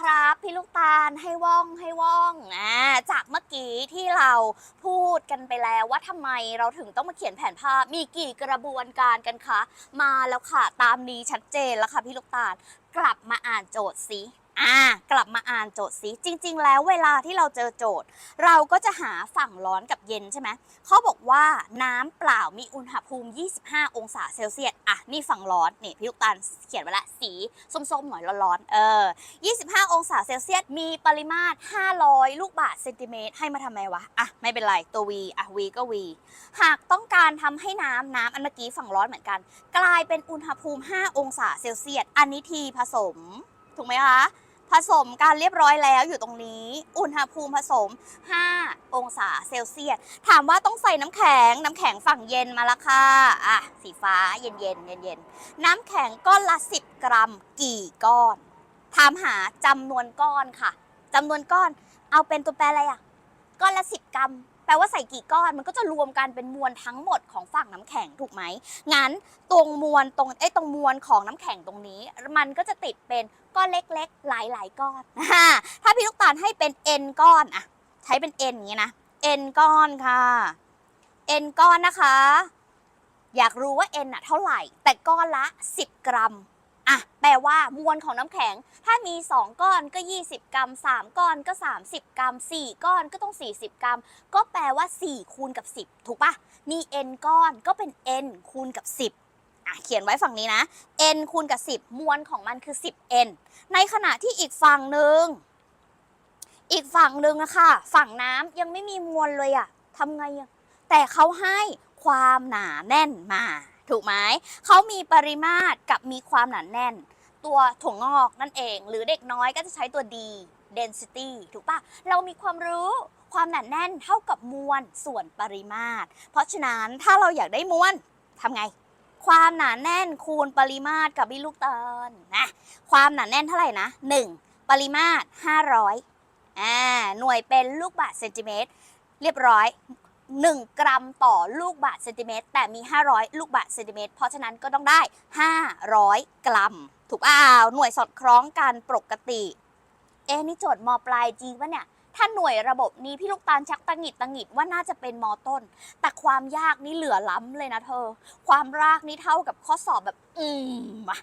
ครับพี่ลูกตาลให้ว่องให้ว่องอ่าจากเมื่อกี้ที่เราพูดกันไปแล้วว่าทำไมเราถึงต้องมาเขียนแผนภาพ มีกี่กระบวนการกันคะ มาแล้วค่ะ ตามนี้ชัดเจนแล้วค่ะพี่ลูกตาล กลับมาอ่านโจทย์สิ อ่ากลับมาอ่านโจทย์สิจริง ๆ แล้วเวลาที่เราเจอโจทย์ เราก็จะหาฝั่งร้อนกับเย็นใช่ไหมเขาบอกว่าน้ำเปล่ามีอุณหภูมิ 25 องศาเซลเซียสอะนี่ฝั่งร้อนนี่พี่ลูกตาลเขียนไว้ละสีส้มๆหน่อยร้อนๆเออ 25 องศาเซลเซียสมีปริมาตร 500 ลูกบาศก์เซนติเมตรให้มาทำไมวะอะไม่เป็นไรตัว v อะ v ก็ v หากต้องการทำให้น้ำน้ำอันเมื่อกี้ฝั่งร้อนเหมือนกัน กลายเป็นอุณหภูมิ 5 องศาเซลเซียสอันนี้ทีผสมถูกไหมคะ ผสมการเรียบร้อยแล้วอยู่ตรงนี้ อุณหภูมิผสม 5 องศาเซลเซียส ถามว่าต้องใส่น้ำแข็ง น้ำแข็งฝั่งเย็นมาละค่ะ อะ สีฟ้าเย็นเย็นเย็นเย็นน้ำแข็งก้อนละ 10 กรัม กี่ก้อน ถามหาจำนวนก้อนค่ะจำนวนก้อน เอาเป็นตัวแปรอะไรอะ กรัม แปลว่าใส่กี่ก้อนมันก็จะรวมกันเป็นมวลทั้งหมดของฝั่งน้ำแข็งถูกไหมงั้นตรงมวลตรงไอ้ตรงมวลของน้ำแข็งตรงนี้ มันก็จะติดเป็นก้อนเล็กๆ หลายๆก้อนถ้าพี่ลูกตาลให้เป็น n ก้อนอะใช้เป็น n อย่างนี้นะ n ก้อนค่ะ n ก้อนนะคะ อยากรู้ว่า n อะเท่าไหร่ แต่ก้อนละ 10 กรัม อะแปลว่ามวลของน้ำแข็ง ถ้ามี 2 ก้อนก็ 20 กรัม 3 ก้อนก็ 30 กรัม 4 ก้อนก็ต้อง 40 กรัม ก็แปลว่า 4 คูณกับ 10 ถูกปะมี n ก้อนก็เป็น n คูณกับ 10อะเขียนไว้ฝั่งนี้นะ n คูณกับ 10 มวลของมันคือ 10n ในขณะที่อีกฝั่งหนึ่ง อีกฝั่งหนึ่งนะคะฝั่งน้ำยังไม่มีมวลเลยอะทำไงอะแต่เขาให้ความหนาแน่นมา ถูกไหมเขามีปริมาตรกับมีความหนาแน่น ตัวถั่วงอกนั่นเอง หรือเด็กน้อยก็จะใช้ตัว d density ถูกปะเรามีความรู้ความหนาแน่นเท่ากับมวลส่วนปริมาตร เพราะฉะนั้นถ้าเราอยากได้มวลทำไง ความหนาแน่นคูณปริมาตรกับวิลูกตาลนะความหนาแน่นเท่าไหร่นะ 1 ปริมาตร 500อ่าหน่วยเป็นลูกบาศก์เซนติเมตรเรียบร้อย 1 กรัมต่อลูกบาศก์เซนติเมตรแต่มี 500 ลูกบาศก์เซนติเมตรเพราะฉะนั้นก็ต้องได้ 500 กรัม ถูกเปล่าหน่วยสอดคล้องกันปกติ เอ๊นี่โจทย์มปลายจริงปะเนี่ย ถ้าหน่วยระบบนี้พี่ลูกตาลชักตังหิดตังหิดว่าน่าจะเป็นมต้น แต่ความยากนี่เหลือล้ำเลยนะเธอ ความรากนี่เท่ากับข้อสอบแบบ อืมอะ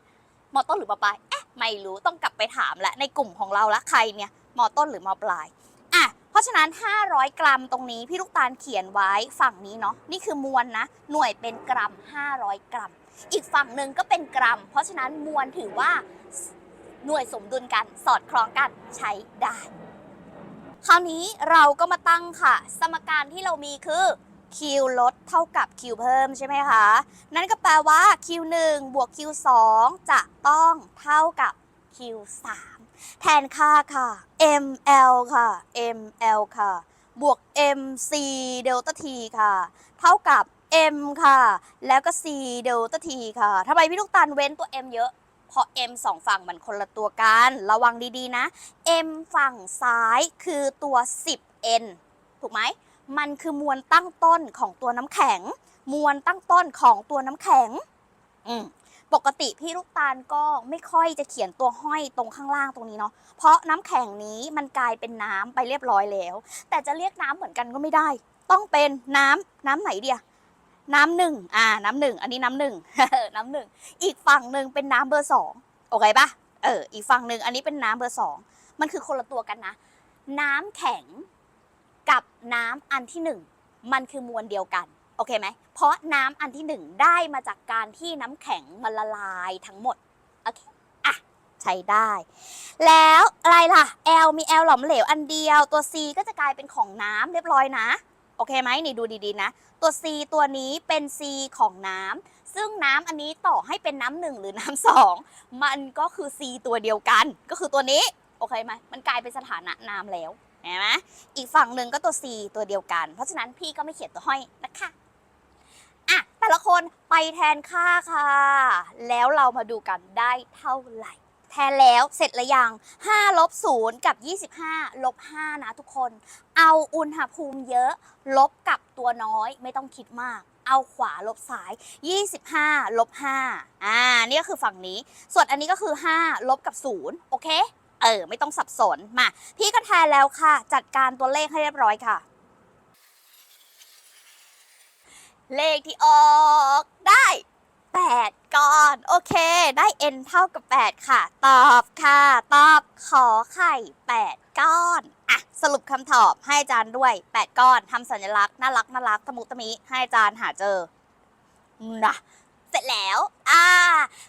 มอต้นหรือมปลายเอ๊ะไม่รู้ต้องกลับไปถามและในกลุ่มของเราละใครเนี่ยมอต้นหรือมอปลาย เพราะฉะนั้น 500 กรัมตรงนี้พี่ลูกตาลเขียนไว้ฝั่งนี้เนาะนี่คือมวลนะ หน่วยเป็นกรัม 500 กรัม อีกฝั่งหนึ่งก็เป็นกรัม เพราะฉะนั้นมวลถือว่าหน่วยสมดุลกันสอดคล้องกันใช้ได้คราวนี้เราก็มาตั้งค่ะ สมการที่เรามีคือ Q ลดเท่ากับ Q เพิ่มใช่ไหมคะ นั่นก็แปลว่า Q1 บวก Q2 จะต้องเท่ากับ Q3 แทนค่าค่ะ ML ค่ะ ML ค่ะ บวก MC เดลต้า T ค่ะ เท่ากับ M ค่ะ แล้วก็ C เดลต้า T ค่ะทำไมพี่ลูกตาลเว้นตัว M เยอะเพราะ M สองฝั่งมันคนละตัวกัน ระวังดีๆนะ M ฝั่งซ้ายคือตัว 10N ถูกไหม มันคือมวลตั้งต้นของตัวน้ำแข็ง มวลตั้งต้นของตัวน้ำแข็ง อืม ปกติพี่ลูกตาลก็ไม่ค่อยจะเขียนตัวห้อยตรงข้างล่างตรงนี้เนาะเพราะน้ำแข็งนี้มันกลายเป็นน้ำไปเรียบร้อยแล้ว แต่จะเรียกน้ำเหมือนกันก็ไม่ได้ ต้องเป็นน้ำน้ำไหนเดียน้ำหนึ่งอ่า น้ำหนึ่งอันนี้น้ำหนึ่งน้ำหนึ่งอีกฝั่งหนึ่งเป็นน้ำเบอร์สองโอเคปะเอออีกฝั่งหนึ่งอันนี้เป็นน้ำเบอร์สองมันคือคนละตัวกันนะ น้ำแข็งกับน้ำอันที่หนึ่งมันคือมวลเดียวกัน โอเคไหม เพราะน้ำอันที่หนึ่งได้มาจากการที่น้ำแข็งมันละลายทั้งหมด โอเค อะ ใช้ได้ แล้วอะไรล่ะ L มี L หลอมเหลวอันเดียว ตัว C ก็จะกลายเป็นของน้ำเรียบร้อยนะ โอเคไหมนี่ดูดีๆนะ ตัว C ตัวนี้เป็น C ของน้ำ ซึ่งน้ำอันนี้ต่อให้เป็นน้ำหนึ่งหรือน้ำสอง มันก็คือ C ตัวเดียวกัน ก็คือตัวนี้ โอเคไหม มันกลายเป็นสถานะน้ำแล้วเห็นไหมอีกฝั่งหนึ่งก็ตัว C ตัวเดียวกัน เพราะฉะนั้นพี่ก็ไม่เขียนตัวห้อยนะคะอะ แต่ละคนไปแทนค่าค่ะ แล้วเรามาดูกันได้เท่าไหร่ แทนแล้วเสร็จแล้วยัง5ลบ0กับ 25ลบ5นะทุกคน เอาอุณหภูมิเยอะ ลบกับตัวน้อยไม่ต้องคิดมาก เอาขวาลบซ้าย 25ลบ5อ่า นี่ก็คือฝั่งนี้ ส่วนอันนี้ก็คือ 5 ลบกับ 0 โอเค เออ ไม่ต้องสับสน มา พี่ก็แทนแล้วค่ะ จัดการตัวเลขให้เรียบร้อยค่ะ เลขที่ออกได้ 8ก้อน โอเค ได้ n เท่ากับ 8 ค่ะ ตอบค่ะ ตอบขอไข่ 8 ก้อน อะ สรุปคำตอบให้อาจารย์ด้วย 8 ก้อนทำสัญลักษณ์น่ารักน่ารักตะมุตะมิให้อาจารย์หาเจอนะ เสร็จแล้ว อ่า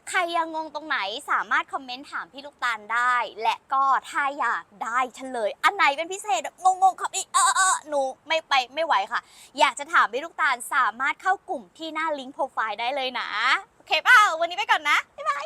ใครยังงงตรงไหนสามารถคอมเมนต์ถามพี่ลูกตาลได้ และก็ถ้าอยากได้เฉลย อันไหนเป็นพิเศษงงงๆครับอีเออเออหนูไม่ไปไม่ไหวค่ะ อยากจะถามพี่ลูกตาลสามารถเข้ากลุ่มที่หน้าลิงก์โปรไฟล์ได้เลยนะ โอเคเปล่าวันนี้ไปก่อนนะ บ๊ายบาย